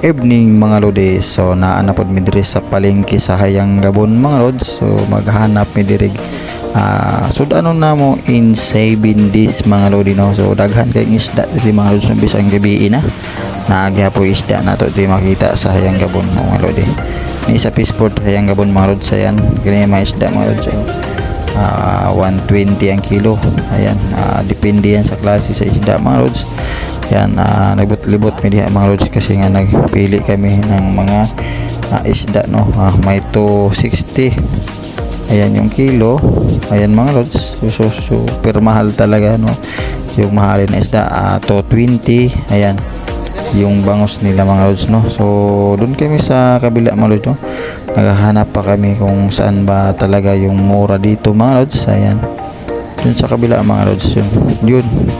evening mga lodi. So naana pod mi diri sa palengke sa Hayang Gabon mga lods so maghanap mi diri ah sud ano na mo in 7 days mga lodi no? So daghan kay isda diri mga lods ng bisang gabi na naagya po isda na to diri makita sa Hayang Gabon mga lodi. Ni sa Peaceport Hayang Gabon mga lods ayan kini mga isda mga lods ayan. Ah, 120 ang kilo. Ayan ah, depende yan sa klase sa isda mga lods yan uh, nagbut-libot mi diha mga lods kasi nga nagpili kami ng mga ah, isda no? Ah, may 260 ayan yung kilo. Ayan mga lods so, super mahal talaga no? Yung mahalin na isda ah, 220 ayan yung bangos nila mga lods no? So doon kami sa kabila mga lods no? Naghahanap pa kami kung saan ba talaga yung mura dito mga lods ayan dun sa kabila mga lods yun. Yun